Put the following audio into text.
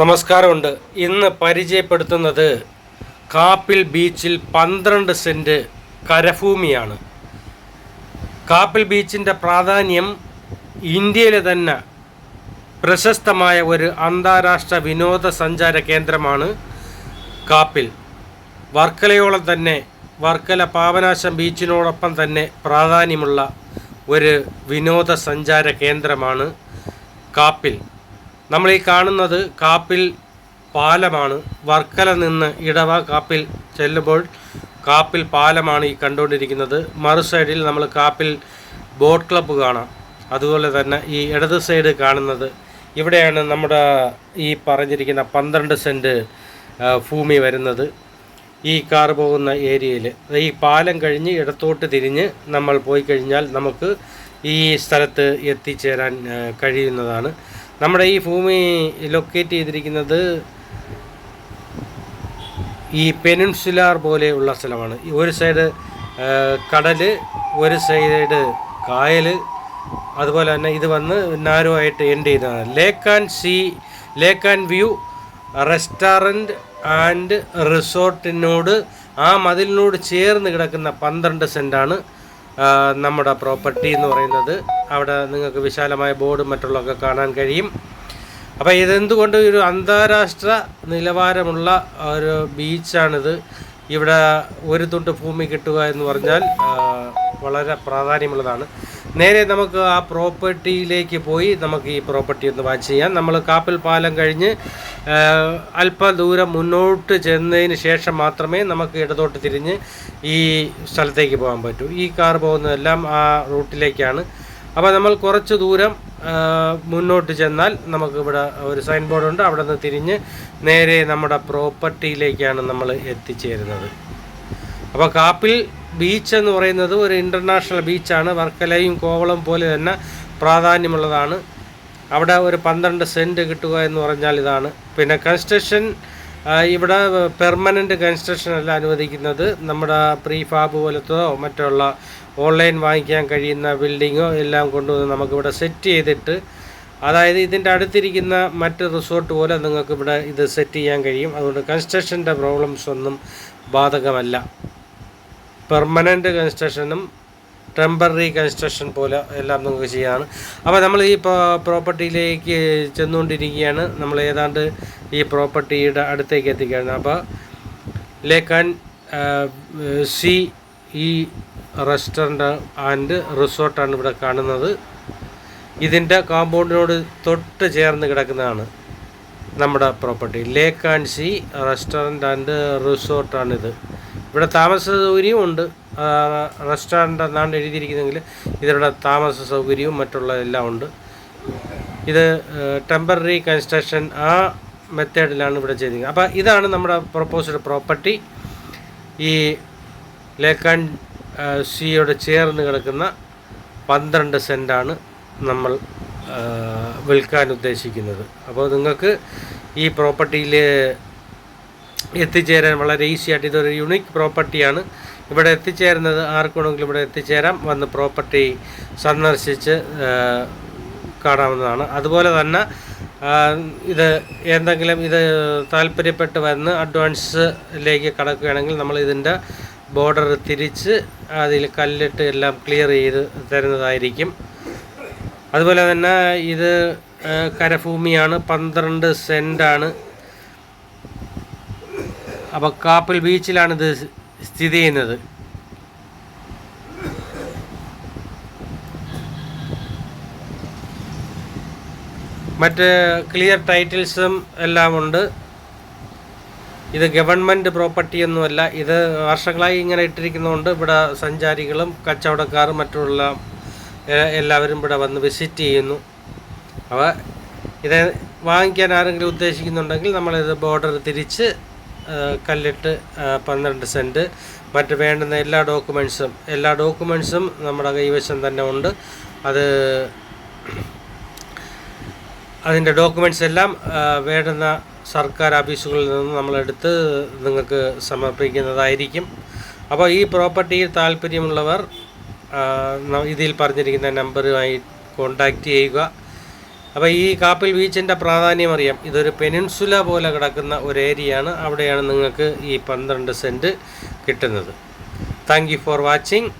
നമസ്കാരമുണ്ട്. ഇന്ന് പരിചയപ്പെടുത്തുന്നത് കാപ്പിൽ ബീച്ചിൽ പന്ത്രണ്ട് സെന്റ് കരഭൂമിയാണ്. കാപ്പിൽ ബീച്ചിന്റെ പ്രാധാന്യം ഇന്ത്യയിലെ തന്നെ പ്രശസ്തമായ ഒരു അന്താരാഷ്ട്ര വിനോദസഞ്ചാര കേന്ദ്രമാണ് കാപ്പിൽ. വർക്കലയോളം തന്നെ വർക്കല പാവനാശം ബീച്ചിനോടൊപ്പം തന്നെ പ്രാധാന്യമുള്ള ഒരു വിനോദസഞ്ചാര കേന്ദ്രമാണ് കാപ്പിൽ. നമ്മൾ ഈ കാണുന്നത് കാപ്പിൽ പാലമാണ്. വർക്കല നിന്ന് ഇടവ കാപ്പിൽ ചെല്ലുമ്പോൾ കാപ്പിൽ പാലമാണ് ഈ കണ്ടുകൊണ്ടിരിക്കുന്നത്. മറു സൈഡിൽ നമ്മൾ കാപ്പിൽ ബോട്ട് ക്ലബ്ബ് കാണാം. അതുപോലെ തന്നെ ഈ ഇടത് സൈഡ് കാണുന്നത് ഇവിടെയാണ് നമ്മുടെ ഈ പറഞ്ഞിരിക്കുന്ന പന്ത്രണ്ട് സെന്റ് ഭൂമി വരുന്നത്. ഈ കാർ പോകുന്ന ഏരിയയിൽ ഈ പാലം കഴിഞ്ഞ് ഇടത്തോട്ട് തിരിഞ്ഞ് നമ്മൾ പോയി കഴിഞ്ഞാൽ നമുക്ക് ഈ സ്ഥലത്ത് എത്തിച്ചേരാൻ കഴിയുന്നതാണ്. നമ്മുടെ ഈ ഭൂമി ലൊക്കേറ്റ് ചെയ്തിരിക്കുന്നത് ഈ പെനിൻസുലാർ പോലെയുള്ള സ്ഥലമാണ്. ഒരു സൈഡ് കടൽ ഒരു സൈഡ് കായൽ അതുപോലെ തന്നെ ഇത് വന്ന് നാരോ ആയിട്ട് എൻഡ് ചെയ്തതാണ് lake and sea lake and view restaurant and റിസോർട്ടിനോട് ആ മതിലിനോട് ചേർന്ന് കിടക്കുന്ന പന്ത്രണ്ട് സെന്റാണ് നമ്മുടെ പ്രോപ്പർട്ടി എന്ന് പറയുന്നത് അവിടെ നിങ്ങൾക്ക് വിശാലമായ ബോർഡും മറ്റുള്ളതൊക്കെ കാണാൻ കഴിയും. അപ്പോൾ ഇതെന്തുകൊണ്ട് ഒരു അന്താരാഷ്ട്ര നിലവാരമുള്ള ഒരു ബീച്ചാണിത്? ഇവിടെ ഒരു തുണ്ട് ഭൂമി കിട്ടുക എന്ന് പറഞ്ഞാൽ വളരെ പ്രാധാന്യമുള്ളതാണ്. നേരെ നമുക്ക് ആ പ്രോപ്പർട്ടിയിലേക്ക് പോയി നമുക്ക് ഈ പ്രോപ്പർട്ടി ഒന്ന് വാച്ച് ചെയ്യാം. നമ്മൾ കാപ്പിൽ പാലം കഴിഞ്ഞ് അല്പം ദൂരം മുന്നോട്ട് ചെന്നതിന് ശേഷം മാത്രമേ നമുക്ക് ഇടതോട്ട് തിരിഞ്ഞ് ഈ സ്ഥലത്തേക്ക് പോകാൻ പറ്റൂ. ഈ കാർ പോകുന്നതെല്ലാം ആ റൂട്ടിലേക്കാണ്. അപ്പോൾ നമ്മൾ കുറച്ച് ദൂരം മുന്നോട്ട് ചെന്നാൽ നമുക്ക് ഇവിടെ ഒരു സൈൻ ബോർഡ് ഉണ്ട്. അവിടെ നിന്ന് തിരിഞ്ഞ് നേരെ നമ്മുടെ പ്രോപ്പർട്ടിയിലേക്കാണ് നമ്മൾ എത്തിച്ചേരുന്നത്. അപ്പോൾ കാപ്പിൽ ബീച്ച് എന്ന് പറയുന്നത് ഒരു ഇന്റർനാഷണൽ ബീച്ചാണ് വർക്കലയും കോവളം പോലെ തന്നെ പ്രാധാന്യമുള്ളതാണ്. അവിടെ ഒരു പന്ത്രണ്ട് സെന്റ് കിട്ടുക എന്ന് പറഞ്ഞാൽ ഇതാണ്. പിന്നെ കൺസ്ട്രക്ഷൻ ഇവിടെ പെർമനന്റ് കൺസ്ട്രക്ഷൻ അല്ല അനുവദിക്കുന്നത്. നമ്മുടെ പ്രീ ഫാബ് പോലത്തതോ മറ്റുള്ള ഓൺലൈൻ വാങ്ങിക്കാൻ കഴിയുന്ന ബിൽഡിങ്ങോ എല്ലാം കൊണ്ടുവന്ന് നമുക്കിവിടെ സെറ്റ് ചെയ്തിട്ട് അതായത് ഇതിന്റെ അടുത്തിരിക്കുന്ന മറ്റ് റിസോർട്ട് പോലെ നിങ്ങൾക്ക് ഇവിടെ ഇത് സെറ്റ് ചെയ്യാൻ കഴിയും. അതുകൊണ്ട് കൺസ്ട്രക്ഷന്റെ പ്രോബ്ലംസ് ഒന്നും ബാധകമല്ല. പെർമനന്റ് കൺസ്ട്രക്ഷനും ടെമ്പററി കൺസ്ട്രക്ഷൻ പോലെ എല്ലാം നമുക്ക് ചെയ്യാണ് അപ്പോൾ നമ്മൾ ഈ പ്രോപ്പർട്ടിയിലേക്ക് ചെന്നുകൊണ്ടിരിക്കുകയാണ്. നമ്മൾ ഏതാണ്ട് ഈ പ്രോപ്പർട്ടിയുടെ അടുത്തേക്ക് എത്തിക്കുകയാണ്. അപ്പോൾ ആൻഡ് സി ഈ റെസ്റ്റോറന്റ് ആൻഡ് റിസോർട്ടാണ് ഇവിടെ കാണുന്നത്. ഇതിന്റെ കോമ്പൗണ്ടിനോട് തൊട്ട് ചേർന്ന് കിടക്കുന്നതാണ് നമ്മുടെ property lake and sea restaurant and റിസോർട്ടാണിത് ഇവിടെ താമസ സൗകര്യവും ഉണ്ട്. റെസ്റ്റോറന്റ് എന്നാണ് എഴുതിയിരിക്കുന്നതെങ്കിൽ ഇതിവിടെ താമസ സൗകര്യവും മറ്റുള്ള എല്ലാം ഉണ്ട്. ഇത് ടെമ്പററി കൺസ്ട്രക്ഷൻ ആ മെത്തേഡിലാണ് ഇവിടെ ചെയ്തിരിക്കുന്നത്. അപ്പോൾ ഇതാണ് നമ്മുടെ പ്രൊപ്പോസ്ഡ് പ്രോപ്പർട്ടി. ഈ ലേക്കൻ സിയോട് ചേർന്ന് കിടക്കുന്ന പന്ത്രണ്ട് സെന്റാണ് നമ്മൾ വിൽക്കാൻ ഉദ്ദേശിക്കുന്നത്. അപ്പോൾ നിങ്ങൾക്ക് ഈ പ്രോപ്പർട്ടിയിൽ എത്തിച്ചേരാൻ വളരെ ഈസി ആയിട്ട് ഇതൊരു യുണീക്ക് പ്രോപ്പർട്ടിയാണ് ഇവിടെ എത്തിച്ചേരുന്നത് ആർക്ക് വേണമെങ്കിലും ഇവിടെ എത്തിച്ചേരാം. വന്ന് പ്രോപ്പർട്ടി സന്ദർശിച്ച് കാണാവുന്നതാണ്. അതുപോലെ തന്നെ ഇത് എന്തെങ്കിലും ഇത് താല്പര്യപ്പെട്ട് വന്ന് അഡ്വാൻസിലേക്ക് കടക്കുകയാണെങ്കിൽ നമ്മൾ ഇതിന്റെ ബോർഡർ തിരിച്ച് അതിൽ കല്ലിട്ട് എല്ലാം ക്ലിയർ ചെയ്ത് തരുന്നതായിരിക്കും. അതുപോലെ തന്നെ ഇത് കരഭൂമിയാണ്. പന്ത്രണ്ട് സെന്റാണ് അപ്പോൾ കാപ്പിൽ ബീച്ചിലാണ് ഇത് സ്ഥിതി ചെയ്യുന്നത്. മറ്റ് ക്ലിയർ ടൈറ്റിൽസും എല്ലാം ഉണ്ട് ഇത് ഗവൺമെന്റ് പ്രോപ്പർട്ടി ഒന്നുമല്ല. ഇത് വർഷങ്ങളായി ഇങ്ങനെ ഇട്ടിരിക്കുന്നതുകൊണ്ട് ഇവിടെ സഞ്ചാരികളും കച്ചവടക്കാരും മറ്റുള്ള എല്ലാവരും ഇവിടെ വന്ന് വിസിറ്റ് ചെയ്യുന്നു. അപ്പോൾ ഇത് വാങ്ങിക്കാൻ ആരെങ്കിലും ഉദ്ദേശിക്കുന്നുണ്ടെങ്കിൽ നമ്മളിത് ബോർഡർ തിരിച്ച് കല്ലിട്ട് പന്ത്രണ്ട് സെന്റ് മറ്റ് വേണ്ടുന്ന എല്ലാ ഡോക്യുമെൻസും എല്ലാ ഡോക്യുമെൻസും നമ്മുടെ കൈവശം തന്നെ ഉണ്ട്. അത് അതിന്റെ ഡോക്യുമെന്റ്സ് എല്ലാം വേണ്ടുന്ന സർക്കാർ ഓഫീസുകളിൽ നിന്ന് നമ്മളെടുത്ത് നിങ്ങൾക്ക് സമർപ്പിക്കുന്നതായിരിക്കും. അപ്പോൾ ഈ പ്രോപ്പർട്ടിയിൽ താല്പര്യമുള്ളവർ ഇതിൽ പറഞ്ഞിരിക്കുന്ന നമ്പറുമായി കോണ്ടാക്റ്റ് ചെയ്യുക. അപ്പോൾ ഈ കാപ്പിൽ ബീച്ചിന്റെ പ്രാധാന്യം അറിയാം. ഇതൊരു പെനിൻസുല പോലെ കിടക്കുന്ന ഒരു ഏരിയയാണ്. അവിടെയാണ് നിങ്ങൾക്ക് ഈ പന്ത്രണ്ട് സെന്റ് കിട്ടുന്നത്. Thank for watching